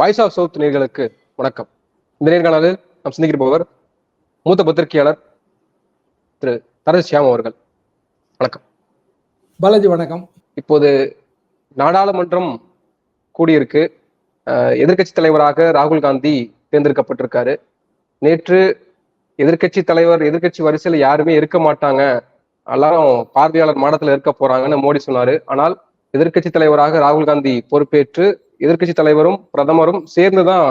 Voice of south நேர்களுக்கு வணக்கம். இந்த நேர்காணலில் நாம் சிந்திக்கிறபவர் மூத்த பத்திரிகையாளர் திரு தரஸ் ஷியாம் அவர்கள். வணக்கம். பாலாஜி வணக்கம். இப்போது நாடாளுமன்றம் கூடியிருக்கு. எதிர்கட்சி தலைவராக ராகுல் காந்தி தேர்ந்தெடுக்கப்பட்டிருக்காரு. நேற்று எதிர்கட்சி தலைவர் எதிர்கட்சி வரிசையில் யாருமே இருக்க மாட்டாங்க. எல்லாரும் பார்வையாளர் மாடத்துல இருக்க போறாங்கன்னு மோடி சொன்னாரு. ஆனால் எதிர்கட்சி தலைவராக ராகுல் காந்தி பொறுப்பேற்று எதிர்கட்சி தலைவரும் பிரதமரும் சேர்ந்துதான்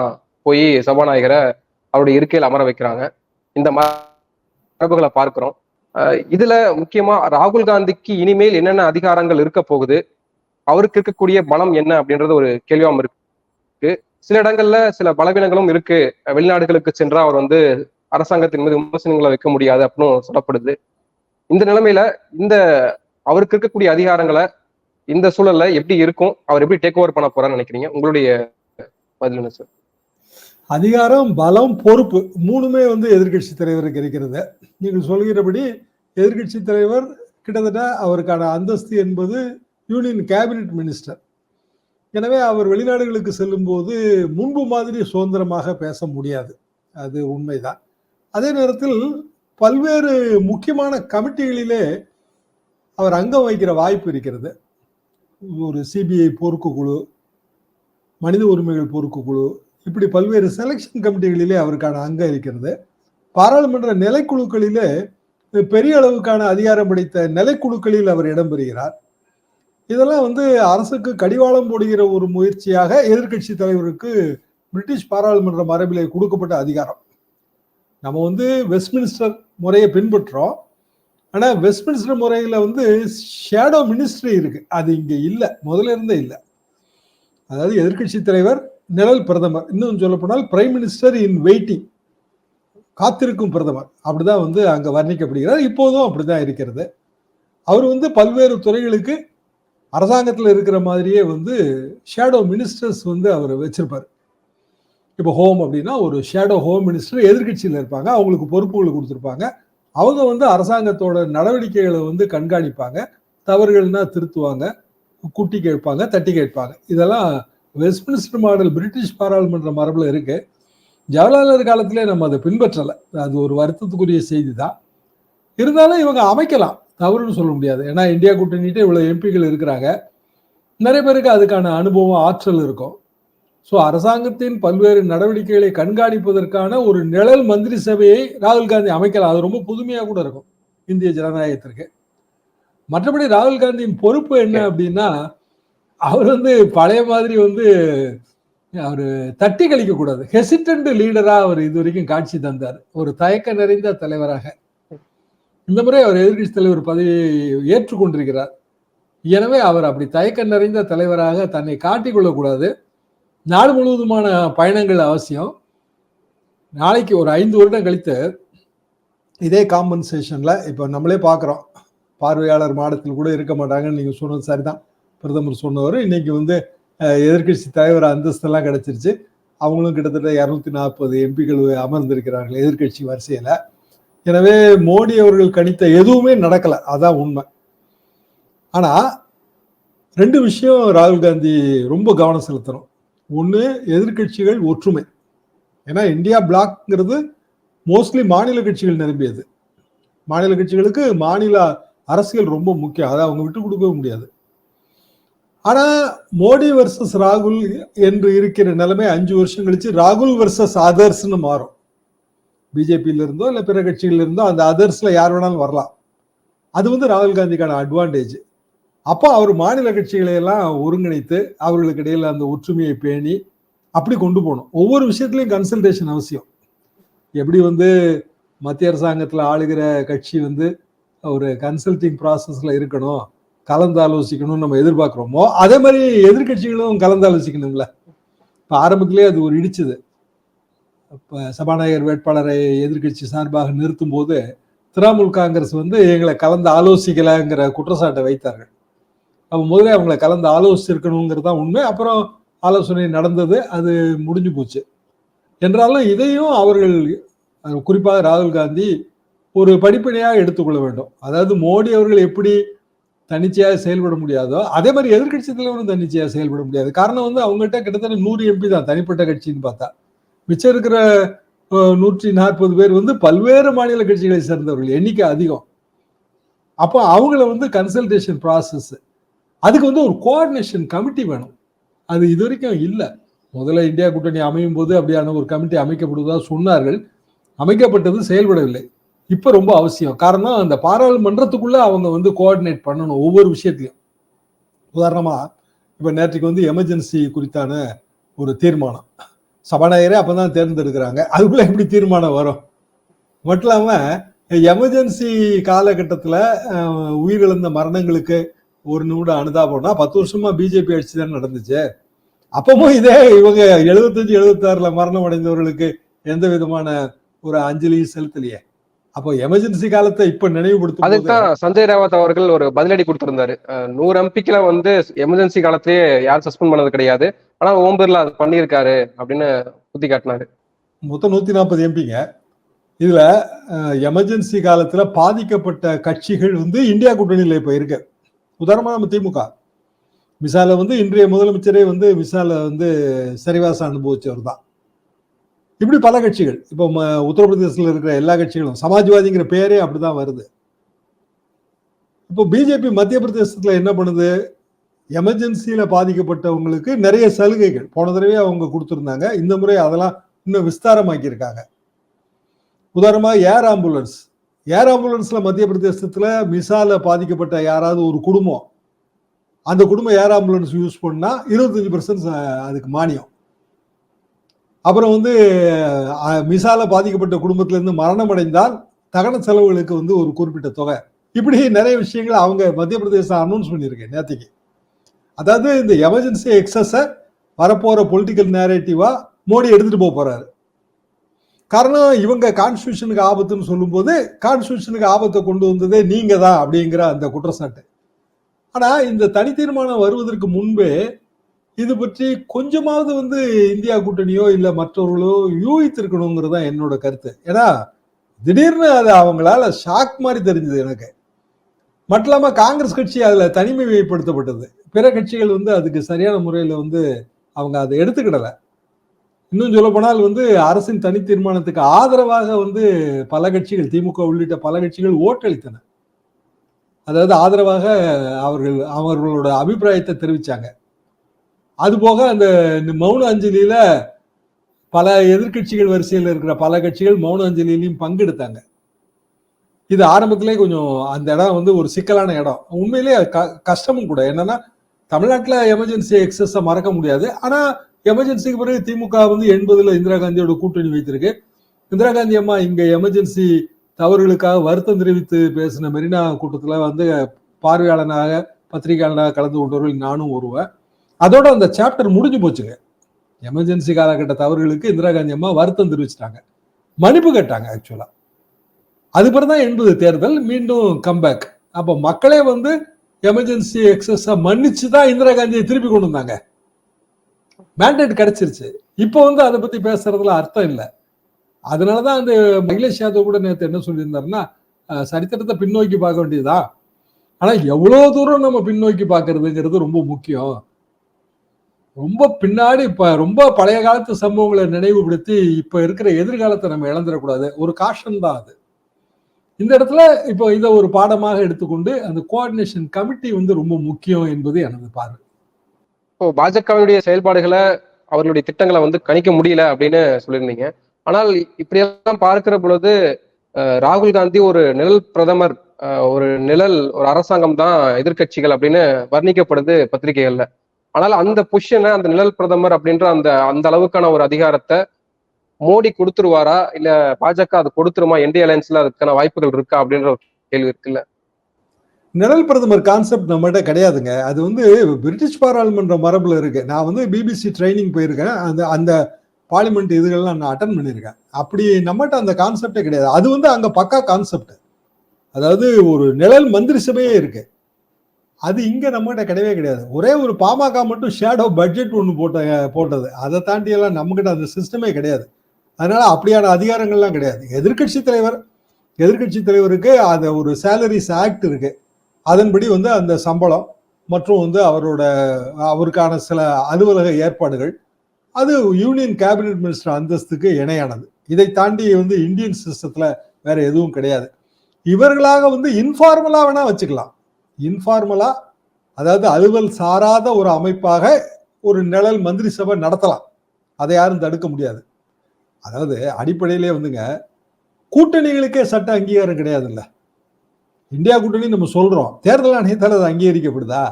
போய் சபாநாயகரை அவருடைய இருக்கையில் அமர வைக்கிறாங்க. இந்த மரபுகளை பார்க்கிறோம். இதுல முக்கியமா ராகுல் காந்திக்கு இனிமேல் என்னென்ன அதிகாரங்கள் இருக்க போகுது? அவருக்கு இருக்கக்கூடிய பலம் என்ன அப்படின்றது ஒரு கேள்வியாம இருக்கு. சில இடங்கள்ல சில பலவீனங்களும் இருக்கு. வெளிநாடுகளுக்கு சென்றா அவர் வந்து அரசாங்கத்தின் மீது விமர்சனங்களை வைக்க முடியாது அப்படின்னு சொல்லப்படுது. இந்த நிலைமையில இந்த அவருக்கு இருக்கக்கூடிய அதிகாரங்களை இந்த சூழல்ல எப்படி இருக்கும்? அவர் எப்படி டேக் ஓவர் பண்ண போறான்னு நினைக்கிறீங்க? உங்களுடைய பதில் என்ன சார் அதிகாரம் பலம் பொறுப்பு மூணுமே வந்து எதிர்கட்சி தலைவருக்கு இருக்கிறது நீங்கள் சொல்கிறபடி எதிர்கட்சி தலைவர் கிட்டத்தட்ட அவருக்கான அந்தஸ்து என்பது யூனியன் கேபினட் மினிஸ்டர். எனவே அவர் வெளிநாடுகளுக்கு செல்லும்போது முன்பு மாதிரி சுதந்திரமாக பேச முடியாது. அது உண்மைதான். அதே நேரத்தில் பல்வேறு முக்கியமான கமிட்டிகளிலே அவர் அங்கம் வைக்கிற வாய்ப்பு இருக்கிறது. ஒரு சிபிஐ பொறுப்பு குழு மனித உரிமைகள் பொறுப்பு குழு இப்படி பல்வேறு செலெக்ஷன் கமிட்டிகளிலே அவருக்கான அங்கம் இருக்கிறது. பாராளுமன்ற நிலைக்குழுக்களிலே பெரிய அளவுக்கான அதிகாரம் படைத்த நிலைக்குழுக்களில் அவர் இடம்பெறுகிறார் இதெல்லாம் வந்து அரசுக்கு கடிவாளம் போடுகிற ஒரு முயற்சியாக எதிர்கட்சி தலைவருக்கு பிரிட்டிஷ் பாராளுமன்ற மரபிலே கொடுக்கப்பட்ட அதிகாரம். நம்ம வந்து வெஸ்ட்மினிஸ்டர் முறையை பின்பற்றோம் ஆனால் வெஸ்ட்மினிஸ்டர் முறையில் வந்து ஷேடோ மினிஸ்ட்ரி இருக்கு. அது இங்கே இல்லை. முதல்ல இருந்தே இல்லை. அதாவது எதிர்கட்சி தலைவர் நிழல் பிரதமர். இன்னும் சொல்லப்போனால் பிரைம் மினிஸ்டர் இன் வெயிட்டிங் காத்திருக்கும் பிரதமர். அப்படிதான் வந்து அங்கே வர்ணிக்கப்படுகிறார். இப்போதும் அப்படிதான் இருக்கிறது. அவர் வந்து பல்வேறு துறைகளுக்கு அரசாங்கத்தில் இருக்கிற மாதிரியே வந்து ஷேடோ மினிஸ்டர்ஸ் வந்து அவர் வச்சிருப்பார். இப்போ ஹோம் அப்படின்னா ஒரு ஷேடோ ஹோம் மினிஸ்டர் எதிர்கட்சியில் இருப்பாங்க. அவங்களுக்கு பொறுப்புகள் கொடுத்துருப்பாங்க. அவங்க வந்து அரசாங்கத்தோட நடவடிக்கைகளை வந்து கண்காணிப்பாங்க. தவறுகள்னா திருத்துவாங்க. குட்டி கேட்பாங்க தட்டி கேட்பாங்க. இதெல்லாம் வெஸ்ட்மினிஸ்டர் மாடல் பிரிட்டிஷ் பாராளுமன்ற மரபில் இருக்கு. ஜவஹர்லால் காலத்திலே நம்ம அதை பின்பற்றலை. அது ஒரு வருத்தத்துக்குரிய செய்தி தான் இருந்தாலும் இவங்க அமைக்கலாம். தவறுன்னு சொல்ல முடியாது. ஏன்னா இந்தியா கூட்டணிட்டு இவ்வளோ எம்பிகள் இருக்கிறாங்க. நிறைய பேருக்கு அதுக்கான அனுபவம் ஆற்றல் இருக்கும். ஸோ அரசாங்கத்தின் பல்வேறு நடவடிக்கைகளை கண்காணிப்பதற்கான ஒரு நிழல் மந்திரி சபையை ராகுல் காந்தி அமைக்கலாம். அது ரொம்ப புதுமையாக கூட இருக்கும் இந்திய ஜனநாயகத்திற்கு. மற்றபடி ராகுல் காந்தியின் பொறுப்பு என்ன அப்படின்னா அவர் வந்து பழைய மாதிரி வந்து அவர் தட்டி கழிக்க கூடாது ஹெசிடன்ட் லீடரா அவர் இது வரைக்கும் காட்சி தந்தார். ஒரு தயக்க நிறைந்த தலைவராக. இந்த முறை அவர் எதிர்கட்சி தலைவர் பதவியை ஏற்றுக்கொண்டிருக்கிறார். எனவே அவர் அப்படி தயக்க நிறைந்த தலைவராக தன்னை காட்டிக்கொள்ளக்கூடாது நாடு முழுவதுமான பயணங்கள் அவசியம். நாளைக்கு ஒரு ஐந்து வருடம் கழித்து இதே காம்பன்சேஷனில் இப்போ நம்மளே பார்க்குறோம் பார்வையாளர் மாடத்தில் கூட இருக்க மாட்டாங்கன்னு நீங்கள் சொன்னது சரிதான். பிரதமர் சொன்னவர் இன்னைக்கு வந்து எதிர்கட்சி தலைவர் அந்தஸ்தெல்லாம் கிடச்சிருச்சு. அவங்களும் கிட்டத்தட்ட இரநூத்தி நாற்பது எம்பிகள் அமர்ந்திருக்கிறார்கள் எதிர்கட்சி வரிசையில். எனவே மோடி அவர்கள் கணித்த எதுவுமே நடக்கலை. அதான் உண்மை. ஆனால் ரெண்டு விஷயம் ராகுல் காந்தி ரொம்ப கவனம் செலுத்தணும். ஒன்று எதிர்கட்சிகள் ஒற்றுமை. ஏன்னா இந்தியா பிளாக்ங்கிறது மோஸ்ட்லி மாநில கட்சிகள் நிரம்பியது. மாநில கட்சிகளுக்கு மாநில அரசியல் ரொம்ப முக்கியம். அதை அவங்க விட்டு கொடுக்கவே முடியாது. ஆனா மோடி வர்சஸ் ராகுல் என்று இருக்கிற நிலைமை அஞ்சு வருஷம் கழிச்சு ராகுல் வர்சஸ் அதர்ஸ்னு மாறும். பிஜேபியில இருந்தோ இல்லை பிற கட்சிகள் இருந்தோ அந்த அதர்ஸ்ல யார் வேணாலும் வரலாம். அது வந்து ராகுல் காந்திக்கான அட்வான்டேஜ் அப்போ அவர் மாநில கட்சிகளை எல்லாம் ஒருங்கிணைத்து அவர்களுக்கு இடையில அந்த ஒற்றுமையை பேணி அப்படி கொண்டு போகணும் ஒவ்வொரு விஷயத்துலையும் கன்சல்டேஷன் அவசியம். எப்படி வந்து மத்திய அரசாங்கத்தில் ஆளுகிற கட்சி வந்து ஒரு கன்சல்டிங் ப்ராசஸில் இருக்கணும் கலந்து ஆலோசிக்கணும்னு நம்ம எதிர்பார்க்குறோமோ அதே மாதிரி எதிர்கட்சிகளும் கலந்தாலோசிக்கணும்ல இப்போ ஆரம்பத்திலே அது ஒரு இடிச்சுது. இப்போ சபாநாயகர் வேட்பாளரை எதிர்கட்சி சார்பாக நிறுத்தும் போது திரிணாமுல் காங்கிரஸ் வந்து எங்களை கலந்து ஆலோசிக்கலைங்கிற குற்றச்சாட்டை வைத்தார்கள். அப்போ முதலே அவங்கள கலந்து ஆலோசிச்சிருக்கணுங்கிறது தான் உண்மை. அப்புறம் ஆலோசனை நடந்தது அது முடிஞ்சு போச்சு. என்றாலும் இதையும் அவர்கள் குறிப்பாக ராகுல் காந்தி ஒரு படிப்படியாக எடுத்துக்கொள்ள வேண்டும். அதாவது மோடி அவர்கள் எப்படி தன்னிச்சையாக செயல்பட முடியாதோ அதே மாதிரி எதிர்கட்சி தலைவரும் தன்னிச்சையாக செயல்பட முடியாது. காரணம் வந்து அவங்ககிட்ட கிட்டத்தட்ட நூறு எம்பி தான் தனிப்பட்ட கட்சின்னு பார்த்தா. மிச்சம் இருக்கிற நூற்றி நாற்பது பேர் வந்து பல்வேறு மாநில கட்சிகளை சேர்ந்தவர்கள். எண்ணிக்கை அதிகம். அப்போ அவங்கள வந்து கன்சல்டேஷன் ப்ராசஸ் அதுக்கு வந்து ஒரு கோஆர்டினேஷன் கமிட்டி வேணும். அது இது வரைக்கும் இல்லை. முதல்ல இந்தியா கூட்டணி அமையும் போது அப்படியான ஒரு கமிட்டி அமைக்கப்படுவதாக சொன்னார்கள். அமைக்கப்பட்டது செயல்படவில்லை. இப்போ ரொம்ப அவசியம். காரணம் அந்த பாராளுமன்றத்துக்குள்ளே அவங்க வந்து கோஆர்டினேட் பண்ணணும் ஒவ்வொரு விஷயத்தையும் உதாரணமாக இப்போ நேற்றுக்கு வந்து எமர்ஜென்சி குறித்தான ஒரு தீர்மானம். சபாநாயகரே அப்போ தான் தேர்ந்தெடுக்கிறாங்க. அதுக்குள்ளே எப்படி தீர்மானம் வரும்? மட்டும் இல்லாமல் எமர்ஜென்சி காலகட்டத்தில் உயிரிழந்த மரணங்களுக்கு ஒரு நிமிடம் அனுதாபம்னா பத்து வருஷமா பிஜேபி ஆட்சி தான் நடந்துச்சு. அப்பவும் இதே இவங்க எழுபத்தஞ்சு எழுபத்தாறுல மரணம் அடைந்தவர்களுக்கு எந்த விதமான ஒரு அஞ்சலியும் செலுத்தலையே. அப்போ எமர்ஜென்சி காலத்தை இப்ப நினைவுபடுத்தும் போது- அதுக்கு தான் சஞ்சய் ராவத் அவர்கள் ஒரு பதிலடி கொடுத்திருந்தாரு. நூறு எம்பிக்ல வந்து எமர்ஜென்சி காலத்திலேயே யாரும் சஸ்பெண்ட் பண்ணது கிடையாது. ஆனா ஓம் பிர்லா அது பண்ணியிருக்காரு அப்படின்னு குத்தி காட்டினாரு. மொத்தம் நூத்தி நாற்பது எம்பிங்க. இதுல எமர்ஜென்சி காலத்துல பாதிக்கப்பட்ட கட்சிகள் வந்து இந்தியா கூட்டணியில இப்ப இருக்கு. உதாரணமாக நம்ம திமுக. மிசால வந்து இன்றைய முதலமைச்சரே வந்து மிசால வந்து சரிவாசம் அனுபவிச்சவர் தான். இப்படி பல கட்சிகள் இப்போ ம- இருக்கிற எல்லா கட்சிகளும் சமாஜ்வாதிங்கிற பேரே அப்படிதான் வருது. இப்போ பிஜேபி மத்திய பிரதேசத்தில் என்ன பண்ணுது? எமர்ஜென்சியில் பாதிக்கப்பட்டவங்களுக்கு நிறைய சலுகைகள். போன தடவை அவங்க கொடுத்துருந்தாங்க. இந்த முறை அதெல்லாம் இன்னும் விஸ்தாரமாக்கியிருக்காங்க. உதாரணமாக ஏர் ஆம்புலன்ஸ். ஏர் ஆம்புலன்ஸில் மத்திய பிரதேசத்தில் மிசால பாதிக்கப்பட்ட யாராவது ஒரு குடும்பம் அந்த குடும்பம் ஏர் ஆம்புலன்ஸ் யூஸ் பண்ணா இருபத்தஞ்சு பர்சன்ட் அதுக்கு மானியம். அப்புறம் வந்து மிசால பாதிக்கப்பட்ட குடும்பத்திலேருந்து மரணம் அடைந்தால் தகன செலவுகளுக்கு வந்து ஒரு குறிப்பிட்ட தொகை. இப்படி நிறைய விஷயங்களை அவங்க மத்திய பிரதேசம் அனௌன்ஸ் பண்ணியிருக்கேன் நேற்றுக்கு அதாவது இந்த எமர்ஜென்சி எக்ஸஸை வரப்போகிற பொலிட்டிக்கல் நேரேட்டிவாக மோடி எடுத்துகிட்டு போக போகிறாரு காரணம் இவங்க கான்ஸ்டியூஷனுக்கு ஆபத்துன்னு சொல்லும்போது கான்ஸ்டியூஷனுக்கு ஆபத்தை கொண்டு வந்ததே நீங்க தான் அப்படிங்கிற அந்த குற்றச்சாட்டு. ஆனால் இந்த தனி தீர்மானம் வருவதற்கு முன்பே இது பற்றி கொஞ்சமாவது வந்து இந்தியா கூட்டணியோ இல்லை மற்றவர்களோ யூகித்திருக்கணுங்கிறது தான் என்னோட கருத்து. ஏன்னா திடீர்னு அது அவங்களால ஷாக் மாதிரி தெரிஞ்சது எனக்கு. மட்டும் இல்லாமல் காங்கிரஸ் கட்சி அதில் தனிமைப்படுத்தப்பட்டது. பிற கட்சிகள் வந்து அதுக்கு சரியான முறையில் வந்து அவங்க அதை எடுத்துக்கிடலை. இன்னும் சொல்ல போனால் வந்து அரசின் தனி தீர்மானத்துக்கு ஆதரவாக வந்து பல கட்சிகள் திமுக உள்ளிட்ட பல கட்சிகள் ஓட்டளித்தன. அதாவது ஆதரவாக அவர்கள் அவர்களோட அபிப்பிராயத்தை தெரிவிச்சாங்க. அதுபோக அந்த மௌன அஞ்சலியில பல எதிர்க்கட்சிகள் வரிசையில் இருக்கிற பல கட்சிகள் மௌன அஞ்சலியிலையும் பங்கெடுத்தாங்க. இது ஆரம்பத்திலே கொஞ்சம் அந்த இடம் வந்து ஒரு சிக்கலான இடம். உண்மையிலேயே க- கஷ்டமும் கூட. என்னன்னா தமிழ்நாட்டில் எமர்ஜென்சி எக்ஸஸை மறக்க முடியாது. ஆனால் எமர்ஜென்சிக்கு பிறகு திமுக வந்து எண்பதுல இந்திரா காந்தியோட கூட்டணி வைத்திருக்கு. இந்திரா காந்தி அம்மா இங்க எமர்ஜென்சி தவறுகளுக்காக வருத்தம் தெரிவித்து பேசின மெரினா கூட்டத்துல வந்து பார்வையாளனாக பத்திரிகையாளனாக கலந்து கொண்டவர்கள் நானும் ஒருவன் அதோட அந்த சாப்டர் முடிஞ்சு போச்சுங்க. எமர்ஜென்சி காலகட்ட தவறுகளுக்கு இந்திரா காந்தி அம்மா வருத்தம் தெரிவிச்சிட்டாங்க. மன்னிப்பு கேட்டாங்க ஆக்சுவலா அதுக்கப்புறம் தான் எண்பது தேர்தல் மீண்டும் கம்பேக் அப்ப மக்களே வந்து எமர்ஜென்சி எக்ஸஸ மன்னிச்சு தான் இந்திரா காந்தியை திருப்பி கொண்டு வந்தாங்க. மேண்டேட் கிடைச்சிருச்சு. இப்போ வந்து அதை பத்தி பேசுறதுல அர்த்தம் இல்லை. அதனாலதான் அந்த அகிலேஷ் யாதவ் கூட நேற்று என்ன சொல்லியிருந்தாருன்னா சரித்திரத்தை பின்னோக்கி பார்க்க வேண்டியதுதான். ஆனால் எவ்வளோ தூரம் நம்ம பின்னோக்கி பார்க்கறதுங்கிறது ரொம்ப முக்கியம். ரொம்ப பின்னாடி இப்போ ரொம்ப பழைய காலத்து சம்பவங்களை நினைவுபடுத்தி இப்போ இருக்கிற எதிர்காலத்தை நம்ம இழந்துடக்கூடாது. ஒரு காஷன் தான் அது. இந்த இடத்துல இப்போ இதை ஒரு பாடமாக எடுத்துக்கொண்டு அந்த கோஆர்டினேஷன் கமிட்டி வந்து ரொம்ப முக்கியம் என்பது எனது பார்வை. இப்போ பாஜகவினுடைய செயல்பாடுகளை அவர்களுடைய திட்டங்களை வந்து கணிக்க முடியல அப்படின்னு சொல்லியிருந்தீங்க. ஆனால் இப்படியெல்லாம் பார்க்கிற பொழுது ராகுல் காந்தி ஒரு நிழல் பிரதமர் ஒரு நிழல் ஒரு அரசாங்கம் தான் எதிர்க்கட்சிகள் அப்படின்னு வர்ணிக்கப்படுது பத்திரிகைகள்ல. ஆனால் அந்த பொசிஷனை அந்த நிழல் பிரதமர் அப்படின்ற அந்த அந்த அளவுக்கான ஒரு அதிகாரத்தை மோடி கொடுத்துருவாரா? இல்ல பாஜக அது கொடுத்துருமா? என்டி அலையன்ஸ்ல அதுக்கான வாய்ப்புகள் இருக்கா? அப்படின்ற ஒரு கேள்வி இருக்குல்ல. நிழல் பிரதமர் கான்செப்ட் நம்மகிட்ட கிடையாதுங்க. அது வந்து பிரிட்டிஷ் பாராளுமன்ற மரபில் இருக்கு. நான் வந்து பிபிசி ட்ரைனிங் போயிருக்கேன். அந்த அந்த பார்லிமெண்ட் இதுகள்லாம் நான் அட்டன் பண்ணியிருக்கேன். அப்படி நம்மகிட்ட அந்த கான்செப்டே கிடையாது. அது வந்து அங்கே பக்கா கான்செப்ட் அதாவது ஒரு நிழல் மந்திரி சபையே இருக்கு. அது இங்கே நம்மகிட்ட கிடையவே கிடையாது. ஒரே ஒரு பாமக மட்டும் ஷேடோ பட்ஜெட் ஒன்று போட்ட போட்டது. அதை தாண்டி எல்லாம் நம்மகிட்ட அந்த சிஸ்டமே கிடையாது. அதனால அப்படியான அதிகாரங்கள்லாம் கிடையாது. எதிர்க்கட்சி தலைவர் எதிர்க்கட்சி தலைவருக்கு அந்த ஒரு சேலரிஸ் ஆக்ட் இருக்குது அதன்படி வந்து அந்த சம்பளம் மற்றும் வந்து அவரோட அவருக்கான சில அலுவலக ஏற்பாடுகள் அது யூனியன் கேபினெட் மினிஸ்டர் அந்தஸ்துக்கு இணையானது. இதை தாண்டி வந்து இந்தியன் சிஸ்டத்தில் வேற எதுவும் கிடையாது. இவர்களாக வந்து இன்ஃபார்மலா வேணா வச்சுக்கலாம். இன்ஃபார்மலா அதாவது அலுவல் சாராத ஒரு அமைப்பாக ஒரு நிழல் மந்திரி சபை நடத்தலாம். அதை யாரும் தடுக்க முடியாது. அதாவது அடிப்படையிலே வந்துங்க கூட்டணிகளுக்கே சட்ட அங்கீகாரம் கிடையாதுல்ல. இந்தியா கூட்டணி நம்ம சொல்றோம். தேர்தல் ஆணையத்தால் அது அங்கீகரிக்கப்படுதா?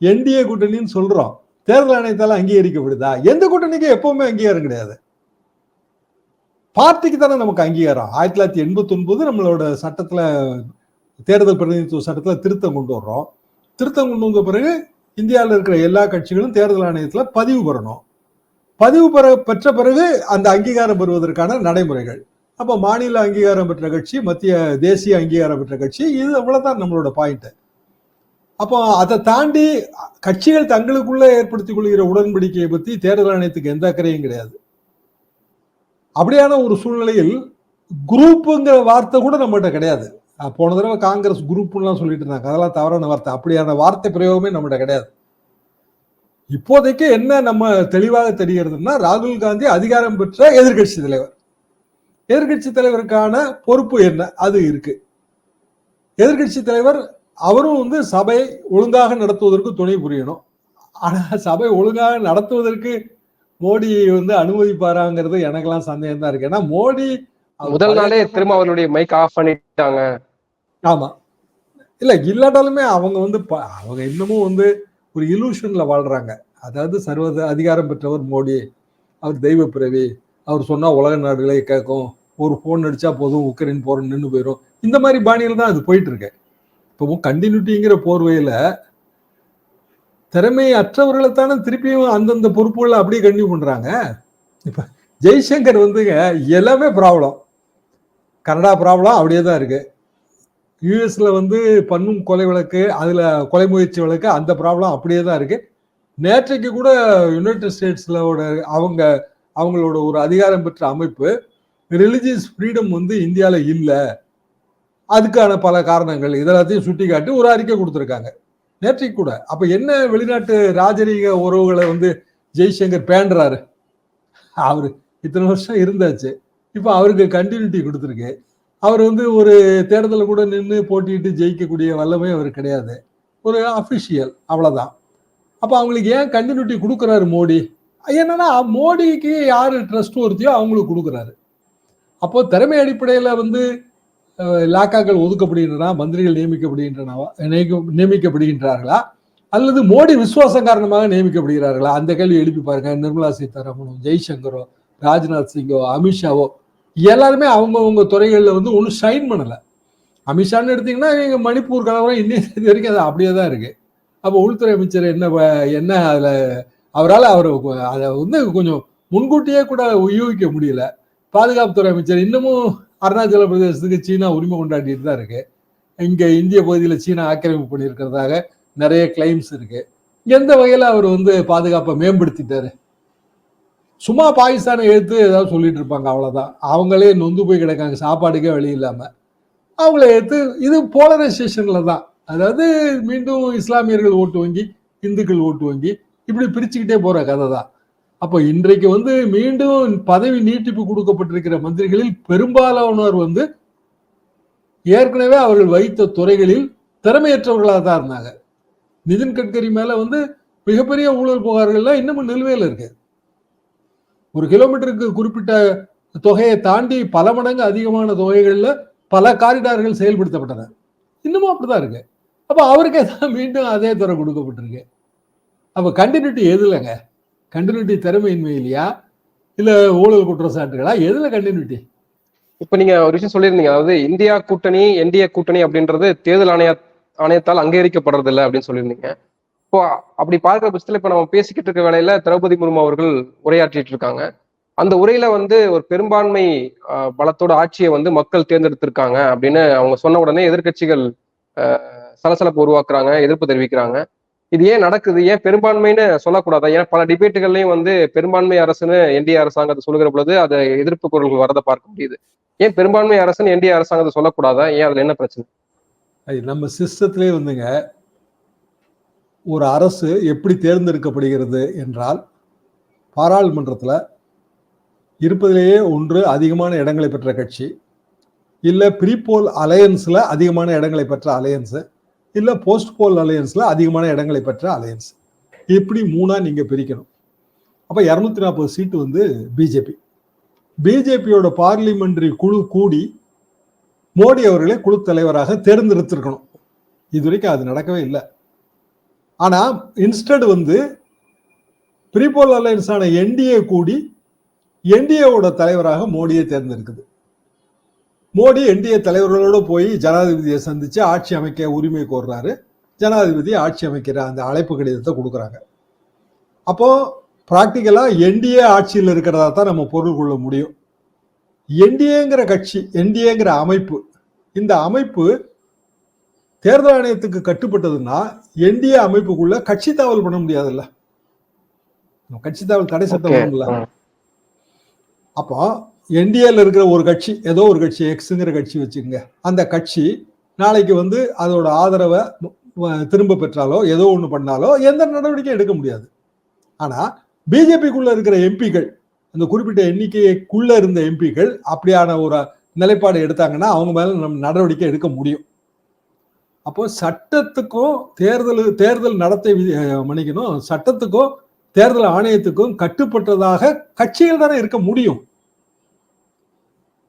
என்டிஏ கூட்டணின்னு சொல்றோம். தேர்தல் ஆணையத்தால் அங்கீகரிக்கப்படுதா? எந்த கூட்டணிக்கும் எப்பவுமே அங்கீகாரம் கிடையாது. பார்ட்டிக்கு தானே நமக்கு அங்கீகாரம். ஆயிரத்தி தொள்ளாயிரத்தி எண்பத்தி ஒன்பது நம்மளோட சட்டத்தில் தேர்தல் பிரதிநிதித்துவ சட்டத்தில் திருத்தம் கொண்டு வர்றோம். திருத்தம் கொண்டு வந்த பிறகு இந்தியாவில் இருக்கிற எல்லா கட்சிகளும் தேர்தல் ஆணையத்தில் பதிவு பெறணும். பதிவு பெற பெற்ற பிறகு அந்த அங்கீகாரம் பெறுவதற்கான நடைமுறைகள். அப்ப மாநில அங்கீகாரம் பெற்ற கட்சி மத்திய தேசிய அங்கீகாரம் பெற்ற கட்சி இது அவ்வளவுதான் நம்மளோட பாயிண்ட் அப்போ அதை தாண்டி கட்சிகள் தங்களுக்குள்ளே ஏற்படுத்திக் கொள்கிற உடன்படிக்கையை பத்தி தேர்தல் ஆணையத்துக்கு எந்த அக்கறையும் கிடையாது. அப்படியான ஒரு சூழ்நிலையில் குரூப்புங்கிற வார்த்தை கூட நம்மகிட்ட கிடையாது. போன தடவை காங்கிரஸ் குரூப்லாம் சொல்லிட்டு இருந்தாங்க. அதெல்லாம் தவறான வார்த்தை. அப்படியான வார்த்தை பிரயோகமே நம்மகிட்ட கிடையாது. இப்போதைக்கு என்ன நம்ம தெளிவாக தெரிகிறதுனா ராகுல் காந்தி அதிகாரம் பெற்ற எதிர்கட்சி தலைவர். எதிர்கட்சி தலைவருக்கான பொறுப்பு என்ன? அது இருக்கு. எதிர்கட்சி தலைவர் அவரும் வந்து சபை ஒழுங்காக நடத்துவதற்கு துணை புரியணும். ஆனா சபை ஒழுங்காக நடத்துவதற்கு மோடி வந்து அனுமதிப்பாராங்கிறது எனக்கெல்லாம் சந்தேகம் தான் இருக்கு. ஏன்னா மோடி முதல் நாளே திரும்ப அவருடைய மைக் ஆஃப் பண்ணிட்டாங்க. ஆமா. இல்ல இல்லாட்டாலுமே அவங்க வந்து அவங்க இன்னமும் வந்து ஒரு இலூஷன்ல வாழ்றாங்க. அதாவது சர்வ அதிகாரம் பெற்றவர் மோடி. அவர் தெய்வ பிறவி. அவர் சொன்னா உலக நாடுகளே கேட்கும். ஒரு ஃபோன் அடிச்சா போதும் உக்ரைன் போர் நின்று போயிடும் இந்த மாதிரி பாணியில் தான் அது போயிட்டு இருக்கு இப்பவும் கண்டினியூட்டிங்கிற போர்வையில திறமை அற்றவர்களைத்தானே திருப்பியும் அந்தந்த பொறுப்புகளை அப்படியே கண்டினியூ பண்றாங்க. இப்ப ஜெய்சங்கர் வந்துங்க எல்லாமே ப்ராப்ளம் கனடா ப்ராப்ளம் அப்படியே தான் இருக்கு. யூஎஸ்ல வந்து பண்ணும் கொலை வழக்கு அதுல கொலை முயற்சி வழக்கு அந்த ப்ராப்ளம் அப்படியே தான் இருக்கு. நேற்றைக்கு கூட யுனைடெட் ஸ்டேட்ஸில் அவங்க அவங்களோட ஒரு அதிகாரம் பெற்ற அமைப்பு ரிலிஜியஸ் ஃப்ரீடம் வந்து இந்தியாவில் இல்லை. அதுக்கான பல காரணங்கள் இதெல்லாத்தையும் சுட்டி காட்டி ஒரு அறிக்கை கொடுத்துருக்காங்க. நேற்றைக்கு கூட. அப்போ என்ன வெளிநாட்டு ராஜரீக உறவுகளை வந்து ஜெய்சங்கர் பேண்டுறாரு? அவர் இத்தனை வருஷம் இருந்தாச்சு. இப்போ அவருக்கு கண்டினியூட்டி கொடுத்துருக்கு. அவர் வந்து ஒரு தேர்தலில் கூட நின்று போட்டியிட்டு ஜெயிக்கக்கூடிய வல்லமை அவர் கிடையாது. ஒரு அஃபிஷியல் அவ்வளோதான் அப்போ அவங்களுக்கு ஏன் கண்டினியூட்டி கொடுக்குறாரு மோடி? என்னன்னா மோடிக்கு யார் ட்ரஸ்ட் ஒருத்தியோ அவங்களுக்கு கொடுக்குறாரு. அப்போ திறமை அடிப்படையில் வந்து லாக்காக்கள் ஒதுக்கப்படுகின்றன மந்திரிகள் நியமிக்கப்படுகின்றனவா நியமிக்கப்படுகின்றார்களா? அல்லது மோடி விசுவாசம் காரணமாக நியமிக்கப்படுகிறார்களா? அந்த கேள்வி எழுப்பி பாருங்க. நிர்மலா சீதாராமனும் ஜெய்சங்கரோ ராஜ்நாத் சிங்கோ அமித்ஷாவோ எல்லாருமே அவங்கவுங்க துறைகளில் வந்து ஒன்றும் ஷைன் பண்ணலை. அமித்ஷான்னு எடுத்தீங்கன்னா எங்கள் மணிப்பூர் கலவரம் இன்னும் தேதி வரைக்கும் அது அப்படியே தான் இருக்கு. அப்போ உள்துறை அமைச்சர் என்ன என்ன அதில் அவரால் அவர் அதை வந்து கொஞ்சம் முன்கூட்டியே கூட யூகிக்க முடியல. பாதுகாப்புத்துறை அமைச்சர் இன்னமும் அருணாச்சல பிரதேசத்துக்கு சீனா உரிமை கொண்டாடிட்டு தான் இருக்கு. இங்கே இந்திய பகுதியில் சீனா ஆக்கிரமிப்பு பண்ணியிருக்கிறதாக நிறைய கிளைம்ஸ் இருக்கு. எந்த வகையில் அவர் வந்து பாதுகாப்பை மேம்படுத்திட்டாரு? சும்மா பாகிஸ்தானை எடுத்து ஏதாவது சொல்லிட்டு இருப்பாங்க அவ்வளோதான் அவங்களே நொந்து போய் கிடக்காங்க சாப்பாடுக்கே வழி இல்லாமல் அவங்கள எடுத்து இது போலரைசேஷனில் தான். அதாவது மீண்டும் இஸ்லாமியர்கள் ஓட்டு வங்கி இந்துக்கள் ஓட்டு வங்கி இப்படி பிரிச்சுக்கிட்டே போகிற கதை தான். அப்போ இன்றைக்கு வந்து மீண்டும் பதவி நீட்டிப்பு கொடுக்கப்பட்டிருக்கிற மந்திரிகளில் பெரும்பாலானோர் வந்து ஏற்கனவே அவர்கள் வைத்த துறைகளில் திறமையற்றவர்களாக தான் இருந்தாங்க. நிதின் கட்கரி மேல வந்து மிகப்பெரிய ஊழல் புகார்கள்லாம் இன்னமும் நிலுவையில் இருக்கு. ஒரு கிலோமீட்டருக்கு குறிப்பிட்ட தொகையை தாண்டி பல மடங்கு அதிகமான தொகைகளில் பல காரிடார்கள் செயல்படுத்தப்பட்டன. இன்னமும் அப்படிதான் இருக்கு. அப்போ அவருக்கே தான் மீண்டும் அதே துறை கொடுக்கப்பட்டிருக்கு. அப்போ கண்டினியூட்டி எது இல்லைங்க? கண்டினியூட்டி திறமையின்மை இல்லையா இல்ல ஊழல் குற்றச்சாட்டுகளா? எதுல கண்டினியூட்டி இப்ப நீங்க ஒரு விஷயம் சொல்லியிருந்தீங்க. அதாவது இந்தியா கூட்டணி என்டிஏ கூட்டணி அப்படின்றது தேர்தல் ஆணைய ஆணையத்தால் அங்கீகரிக்கப்படுறது இல்லை அப்படின்னு சொல்லியிருந்தீங்க. இப்போ அப்படி பார்க்குற பட்சத்தில் இப்ப நம்ம பேசிக்கிட்டு இருக்க வேலையில திரௌபதி முர்மு அவர்கள் உரையாற்றிட்டு இருக்காங்க. அந்த உரையில வந்து ஒரு பெரும்பான்மை பலத்தோட ஆட்சியை வந்து மக்கள் தேர்ந்தெடுத்திருக்காங்க அப்படின்னு அவங்க சொன்ன உடனே எதிர்க்கட்சிகள் ஆஹ், சலசலப்பு உருவாக்குறாங்க எதிர்ப்பு தெரிவிக்கிறாங்க. இது ஏன் நடக்குது? ஏன் பெரும்பான்மைன்னு சொல்லக்கூடாது? ஏன் பல டிபேட்டுகள்லயும் வந்து பெரும்பான்மை அரசுன்னு என்டிஏ அரசாங்கத்தை சொல்லுகிற பொழுது அதை எதிர்ப்பு குரல்கள் வரதை பார்க்க முடியுது. ஏன் பெரும்பான்மை அரசுன்னு என்டிஏ அரசாங்கத்தை சொல்லக்கூடாதா? ஏன் அதுல என்ன பிரச்சனை? அது நம்ம சிஸ்டத்திலே வந்துங்க ஒரு அரசு எப்படி தேர்ந்தெடுக்கப்படுகிறது என்றால் பாராளுமன்றத்தில் இருப்பதிலேயே ஒன்று அதிகமான இடங்களை பெற்ற கட்சி இல்லை ப்ரீபோல் அலையன்ஸில் அதிகமான இடங்களை பெற்ற அலையன்ஸு இல்லை போஸ்ட் போல் அலையன்ஸில் அதிகமான இடங்களை பெற்ற அலையன்ஸ் இப்படி மூணாக நீங்கள் பிரிக்கணும். அப்போ இரநூத்தி நாற்பது சீட்டு வந்து பிஜேபி பிஜேபியோட பார்லிமெண்ட்ரி குழு கூடி மோடி அவர்களை குழு தலைவராக தேர்ந்தெடுத்திருக்கணும். இது வரைக்கும் அது நடக்கவே இல்லை. ஆனால் இன்ஸ்டட் வந்து ப்ரீபோல் அலையன்ஸான என்டிஏ கூடி என்டிஏவோட தலைவராக மோடியை தேர்ந்தெடுக்குது. மோடி என்டிஏ தலைவர்களோட போய் ஜனாதிபதியை சந்திச்சு ஆட்சி அமைக்க உரிமை கோர்றாரு. ஜனாதிபதி ஆட்சி அமைக்கிற அந்த அழைப்பு கடிதத்தை கொடுக்குறாங்க. அப்போ ப்ராக்டிக்கலா என்டிஏ ஆட்சியில் இருக்கிறதா தான் நம்ம பொருள் கொள்ள முடியும். என்டிஏங்கிற கட்சி என்டிஏங்கிற அமைப்பு இந்த அமைப்பு தேர்தல் ஆணையத்துக்கு கட்டுப்பட்டதுன்னா என்டிஏ அமைப்புக்குள்ள கட்சி தாவல் பண்ண முடியாதுல்ல. கட்சி தாவல் தடை சட்டம் அப்போ என்டிஏல இருக்கிற ஒரு கட்சி ஏதோ ஒரு கட்சி எக்ஸுங்கிற கட்சி வச்சுக்கோங்க. அந்த கட்சி நாளைக்கு வந்து அதோட ஆதரவை திரும்ப பெற்றாலோ ஏதோ ஒன்று பண்ணாலோ எந்த நடவடிக்கையும் எடுக்க முடியாது. ஆனால் பிஜேபிக்குள்ள இருக்கிற எம்பிக்கள் அந்த குறிப்பிட்ட எண்ணிக்கைக்குள்ள இருந்த எம்பிக்கள் அப்படியான ஒரு நிலைப்பாடு எடுத்தாங்கன்னா அவங்க மேல நம்ம நடவடிக்கை எடுக்க முடியும். அப்போ சட்டத்துக்கும் தேர்தல் தேர்தல் நடத்தை விதி மன்னிக்கணும். சட்டத்துக்கும் தேர்தல் ஆணையத்துக்கும் கட்டுப்பட்டதாக கட்சிகள் தானே இருக்க முடியும்.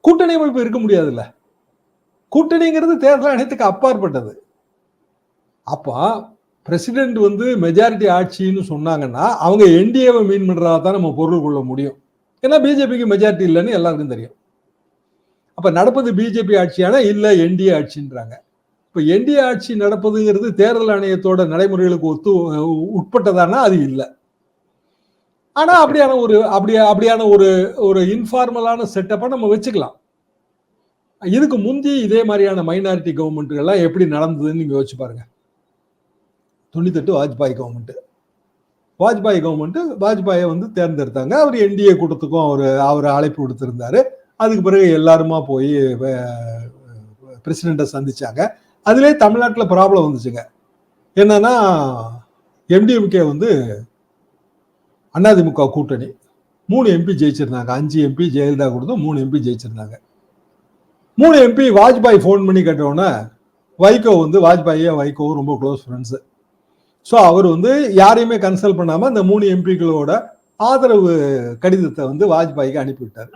கூட்டணி அமைப்பு இருக்க முடியாதுல்ல. கூட்டணிங்கிறது தேர்தல் அனைத்துக்கு அப்பாற்பட்டது. அப்போ பிரசிடென்ட் வந்து மெஜாரிட்டி ஆட்சின்னு சொன்னாங்கன்னா அவங்க என்டிஏவை மீன் பண்ணுறதா தான் நம்ம பொருள் கொள்ள முடியும். ஏன்னா பிஜேபிக்கு மெஜாரிட்டி இல்லைன்னு எல்லாருக்கும் தெரியும். அப்போ நடப்பது பிஜேபி ஆட்சியானா இல்லை என்டிஏ ஆட்சின்றாங்க. இப்போ என்டிஏ ஆட்சி நடப்பதுங்கிறது தேர்தல் ஆணையத்தோட நடைமுறைகளுக்கு ஒத்து உட்பட்டதானா அது இல்லை. ஆனா அப்படியான ஒரு அப்படி அப்படியான ஒரு ஒரு இன்ஃபார்மலான செட்டப்பை நம்ம வச்சுக்கலாம். இதுக்கு முந்தி இதே மாதிரியான மைனாரிட்டி கவர்மெண்ட்டுகள்லாம் எப்படி நடந்ததுன்னு நீங்க யோசிச்சு பாருங்க. தொண்ணூத்தெட்டு வாஜ்பாய் கவர்மெண்ட் வாஜ்பாய் கவர்மெண்ட்டு வாஜ்பாயை வந்து தேர்ந்தெடுத்தாங்க. அவர் என்டிஏ கூட்டத்துக்கும் அவர் அவர் அழைப்பு கொடுத்துருந்தாரு அதுக்கு பிறகு எல்லாருமா போய் பிரசிடெண்ட்டை சந்திச்சாங்க. அதுலேயே தமிழ்நாட்டில் ப்ராப்ளம் வந்துச்சுங்க. என்னன்னா எம்டிஎம்கே வந்து அதிமுக கூட்டணி. மூணு எம்பி ஜெயிச்சிருந்தாங்க. அஞ்சு எம்பி ஜெயலலிதா கொடுத்து மூணு எம்பி ஜெயிச்சிருந்தாங்க. மூணு எம்பி வாஜ்பாய் ஃபோன் பண்ணி கேட்டவுடனே வைகோ வந்து வாஜ்பாயும் வைகோவும் ரொம்ப க்ளோஸ் ஃப்ரெண்ட்ஸு ஸோ அவர் வந்து யாரையுமே கன்சல்ட் பண்ணாமல் அந்த மூணு எம்பிக்களோட ஆதரவு கடிதத்தை வந்து வாஜ்பாய்க்கு அனுப்பிவிட்டார்.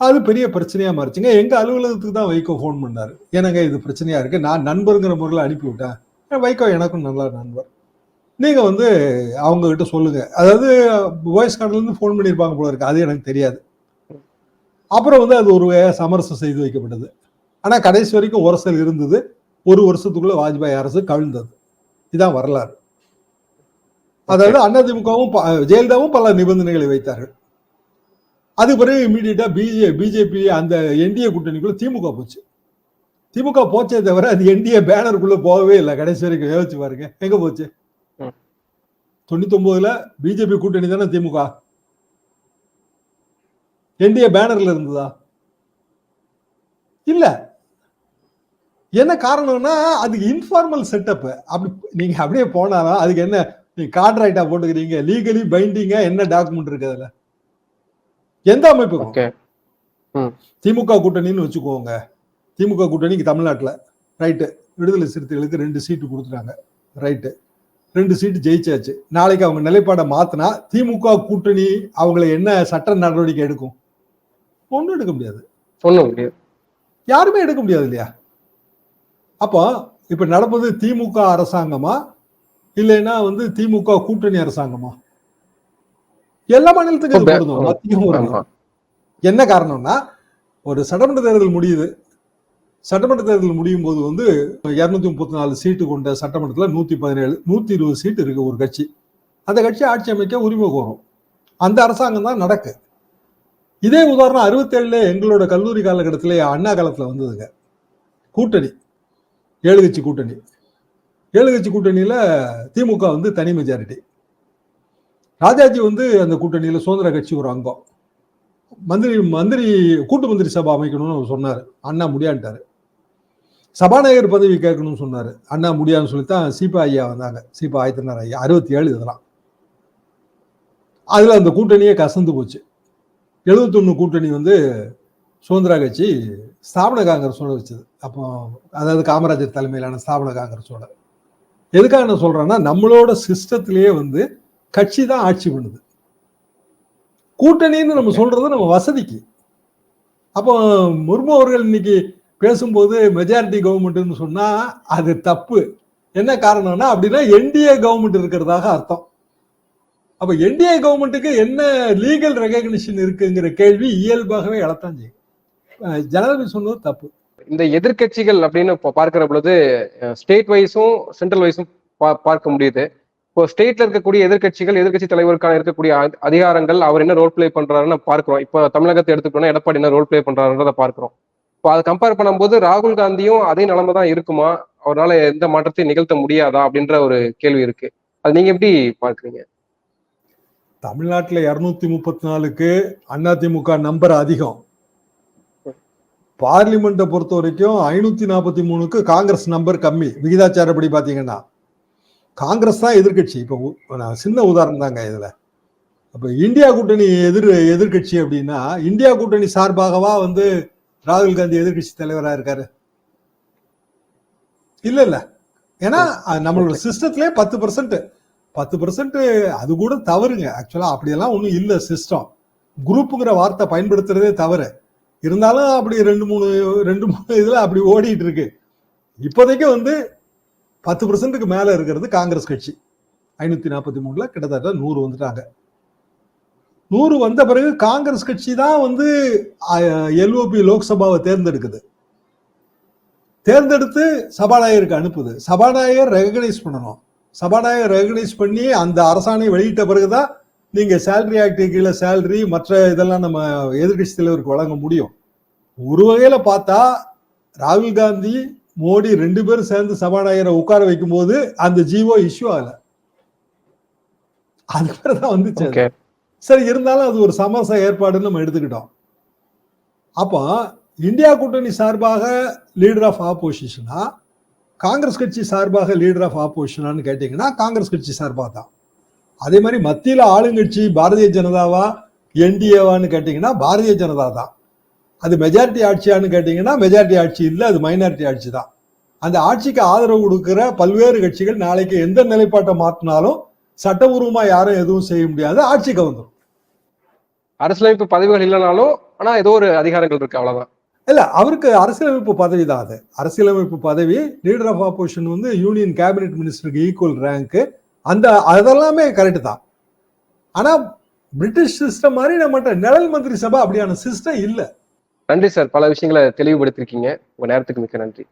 அது பெரிய பிரச்சனையாக மாறிச்சுங்க. எங்கள் அலுவலகத்துக்கு தான் வைகோ ஃபோன் பண்ணார். என்னங்க இது பிரச்சனையாக இருக்குது நான் நண்பருங்கிற முறையில் அனுப்பிவிட்டேன். வைகோ எனக்கும் நல்ல நண்பர். நீங்க வந்து அவங்க கிட்ட சொல்லுங்க. அதாவது வாய்ஸ் கார்டுல இருந்து ஃபோன் பண்ணியிருப்பாங்க போல இருக்கு. அது எனக்கு தெரியாது. அப்புறம் வந்து அது ஒரு சமரசம் செய்து வைக்கப்பட்டது. ஆனா கடைசி வரைக்கும் உரசல் இருந்தது. ஒரு வருஷத்துக்குள்ள வாஜ்பாய் அரசு கவிழ்ந்தது. இதான் வரலாறு. அதாவது அதிமுகவும் ஜெயலலிதாவும் பல நிபந்தனைகளை வைத்தார்கள். அது பிறகு இமீடியட்டா பிஜே பிஜேபி அந்த என்டிஏ கூட்டணிக்குள்ள திமுக போச்சு. திமுக போச்சே தவிர அது என்டிஏ பேனருக்குள்ள போகவே இல்லை. கடைசி வரைக்கும் யோசிச்சு பாருங்க. எங்க போச்சு? ம். தொண்ணூத்தி ஒன்பதுல பிஜேபி கூட்டணி தானே திமுக? என்டிஏ பேனர்ல இருந்ததா? இல்ல. என்ன காரணம்னா அதுக்கு இன்ஃபார்மல் செட்டப் அப்படி நீங்க அப்படியே போனாலும் அதுக்கு என்ன நீங்க கான்ட்ராக்டா போட்டுக்கிறீங்க லீகலி பைண்டிங்கா என்ன டாக்குமெண்ட் இருக்கு அதுல? எந்த ஓகே திமுக கூட்டணின்னு வச்சுக்கோங்க. திமுக கூட்டணிக்கு தமிழ்நாட்டுல ரைட்டு விடுதலை சிறுத்தைகளுக்கு ரெண்டு சீட்டு கொடுத்துட்டாங்க ரைட்டு ரெண்டு சீட்டு ஜெயிச்சாச்சு. நாளைக்கு அவங்க நிலைப்பாடை மாத்தினா திமுக கூட்டணி அவங்களை என்ன சட்ட நடவடிக்கை எடுக்கும்? ஒன்றும் எடுக்க முடியாது. ஒண்ணும் முடியாது. யாருமே எடுக்க முடியாது இல்லையா? அப்போ இப்ப நடப்பது திமுக அரசாங்கமா? இல்லைன்னா வந்து திமுக கூட்டணி அரசாங்கமா? எல்லா மாநிலத்துக்கும் என்ன காரணம்னா ஒரு சட்டமன்ற தேர்தல் முடியுது. சட்டமன்ற தேர்தல் முடியும் போது வந்து இரநூத்தி முப்பத்தி நாலு சீட்டு கொண்ட சட்டமன்றத்தில் நூற்றி பதினேழு நூற்றி இருபது சீட்டு இருக்கு ஒரு கட்சி. அந்த கட்சி ஆட்சி அமைக்க உரிமை கோரும். அந்த அரசாங்கம் தான் நடக்கு. இதே உதாரணம் அறுபத்தேழுல எங்களோட கல்லூரி காலகட்டத்தில் அண்ணா காலத்தில் வந்ததுங்க. கூட்டணி ஏழு கட்சி கூட்டணி. ஏழு கட்சி கூட்டணியில் திமுக வந்து தனி மெஜாரிட்டி ராஜாஜி வந்து அந்த கூட்டணியில் சுதந்திர கட்சி ஒரு அங்கம். மந்திரி மந்திரி கூட்டு மந்திரி சபை அமைக்கணும்னு அவர் சொன்னார். அண்ணா முடியான்ட்டார். சபாநாயகர் பதவி கேட்கணும்னு சொன்னார். அண்ணா முடியாதுன்னு சொல்லித்தான் சீபா ஐயா வந்தாங்க. சீபா ஆயத்தனார் ஐயா அறுபத்தி ஏழு இதெல்லாம். அதில் அந்த கூட்டணியே கசந்து போச்சு. எழுபத்தொன்னு கூட்டணி வந்து சுதந்திரா கட்சி ஸ்தாபன காங்கிரஸோட வச்சது. அப்போ அதாவது காமராஜர் தலைமையிலான ஸ்தாபன காங்கிரஸோட எதுக்காக நான் சொல்றேன்னா நம்மளோட சிஸ்டத்திலேயே வந்து கட்சி தான் ஆட்சி பண்ணுது. கூட்டணின்னு நம்ம சொல்றது நம்ம வசதிக்கு. அப்போ முர்மு அவர்கள் இன்னைக்கு பேசும்போது மெஜாரிட்டி கவர்மெண்ட்னு சொன்னா அது தப்பு. என்ன காரணம்னா அப்படின்னா என்டிஏ கவர்மெண்ட் இருக்கிறதாக அர்த்தம். அப்ப என்டிஏ கவர்மெண்ட்டுக்கு என்ன லீகல் ரெகக்னிஷன் இருக்குங்கிற கேள்வி இயல்பாகவே எழத்தான் செய்யும். ஜனாதிபதி சொன்னது தப்பு. இந்த எதிர்க்கட்சிகள் அப்படின்னு இப்போ பார்க்கிற பொழுது ஸ்டேட் வைஸும் சென்ட்ரல் வைஸும் பார்க்க முடியுது. இப்போ ஸ்டேட்ல இருக்கக்கூடிய எதிர்க்கட்சிகள் எதிர்க்கட்சி தலைவருக்கான இருக்கக்கூடிய அதிகாரங்கள் அவர் என்ன ரோல் ப்ளே பண்றாருன்னு பார்க்கிறோம். இப்போ தமிழகத்தை எடுத்துக்கிட்டோம்னா எடப்பாடி என்ன ரோல் ப்ளே பண்றாருன்றத பார்க்கிறோம். இப்போ அதை கம்பேர் பண்ணும்போது ராகுல் காந்தியும் அதே நிலைமை தான் இருக்குமா? அவரால் எந்த மாற்றத்தையும் நிகழ்த்த முடியாதா? அப்படின்ற ஒரு கேள்வி இருக்கு. அது நீங்க எப்படி பாக்குறீங்க தமிழ்நாட்டுல இருநூத்தி முப்பத்தி நாலுக்கு அதிமுக நம்பர் அதிகம். பார்லிமெண்ட்டை பொறுத்த வரைக்கும் ஐநூத்தி நாற்பத்தி மூணுக்கு காங்கிரஸ் நம்பர் கம்மி. விகிதாச்சாரப்படி பார்த்தீங்கன்னா. காங்கிரஸ் தான் எதிர்க்கட்சி. இப்போ நான் சின்ன உதாரணம் தாங்க இதில். அப்போ இந்தியா கூட்டணி எதிர் எதிர்க்கட்சி அப்படின்னா இந்தியா கூட்டணி சார்பாகவா வந்து ராகுல் காந்தி எதிர்கட்சி தலைவரா இருக்காரு. இல்ல இல்ல. ஏன்னா நம்மளோட சிஸ்டத்திலே பத்து பர்சன்ட் பத்து பர்சன்ட் அது கூட தவறுங்க. ஆக்சுவலா அப்படியெல்லாம் ஒன்றும் இல்லை சிஸ்டம் குரூப்புங்கிற வார்த்தை பயன்படுத்துறதே தவறு. இருந்தாலும் அப்படி ரெண்டு மூணு ரெண்டு மூணு இதுல அப்படி ஓடிட்டு இருக்கு. இப்போதைக்கு வந்து பத்து பர்சன்ட்டுக்கு மேல இருக்கிறது காங்கிரஸ் கட்சி. ஐநூத்தி நாற்பத்தி மூணுல கிட்டத்தட்ட நூறு வந்துட்டாங்க. நூறு வந்த பிறகு காங்கிரஸ் கட்சி தான் வந்து எல்ஓபி லோக்சபாவை தேர்ந்தெடுக்குது. தேர்ந்தெடுத்து சபாநாயகருக்கு அனுப்புது. சபாநாயகர் ரெகனைஸ் பண்ணணும். சபாநாயகர் ரெகனைஸ் பண்ணி அந்த அரசாணை வெளியிட்ட பிறகுதான் நீங்க சேலரி ஆக்ட் கீழே சேலரி மற்ற இதெல்லாம் நம்ம எதிர்க்கட்சி தலைவருக்கு வழங்க முடியும். ஒரு வகையில பார்த்தா ராகுல் காந்தி மோடி ரெண்டு பேரும் சேர்ந்து சபாநாயகரை உட்கார வைக்கும் போது அந்த ஜீவோ இஷ்யூ ஆகல. அது பேர் தான் வந்துச்சு சரி இருந்தாலும் அது ஒரு சமரச ஏற்பாடுன்னு நம்ம எடுத்துக்கிட்டோம். அப்போ இந்தியா கூட்டணி சார்பாக லீடர் ஆஃப் ஆப்போசிஷனா காங்கிரஸ் கட்சி சார்பாக லீடர் ஆஃப் ஆப்போசிஷனான்னு கேட்டிங்கன்னா காங்கிரஸ் கட்சி சார்பாக தான். அதே மாதிரி மத்தியில் ஆளுங்கட்சி பாரதிய ஜனதாவா என்டிஏவான்னு கேட்டிங்கன்னா பாரதிய ஜனதா தான். அது மெஜாரிட்டி ஆட்சியான்னு கேட்டிங்கன்னா மெஜாரிட்டி ஆட்சி இல்லை அது மைனாரிட்டி ஆட்சி தான். அந்த ஆட்சிக்கு ஆதரவு கொடுக்கிற பல்வேறு கட்சிகள் நாளைக்கு எந்த நிலைப்பாட்டை மாற்றினாலும் சட்டபூர்வமாக யாரும் எதுவும் செய்ய முடியாது. ஆட்சிக்கு வந்துடும் அரசியலமைப்பு பதவிகள் இல்லைனாலும் ஆனா ஏதோ ஒரு அதிகாரங்கள் இருக்கு அவ்வளவுதான். இல்ல அவருக்கு அரசியலமைப்பு பதவி தான் அது. அரசியலமைப்பு பதவி லீடர் ஆஃப் ஆப்போசிஷன் வந்து யூனியன் கேபினெட் மினிஸ்டருக்கு ஈக்குவல் ரேங்க் அந்த அதெல்லாமே கரெக்ட் தான். ஆனா பிரிட்டிஷ் சிஸ்டம் மாதிரி நம்மகிட்ட நிழல் மந்திரி சபை அப்படியான சிஸ்டம் இல்ல. நன்றி சார் பல விஷயங்களை தெளிவுபடுத்திருக்கீங்க உங்க நேரத்துக்கு மிக்க நன்றி.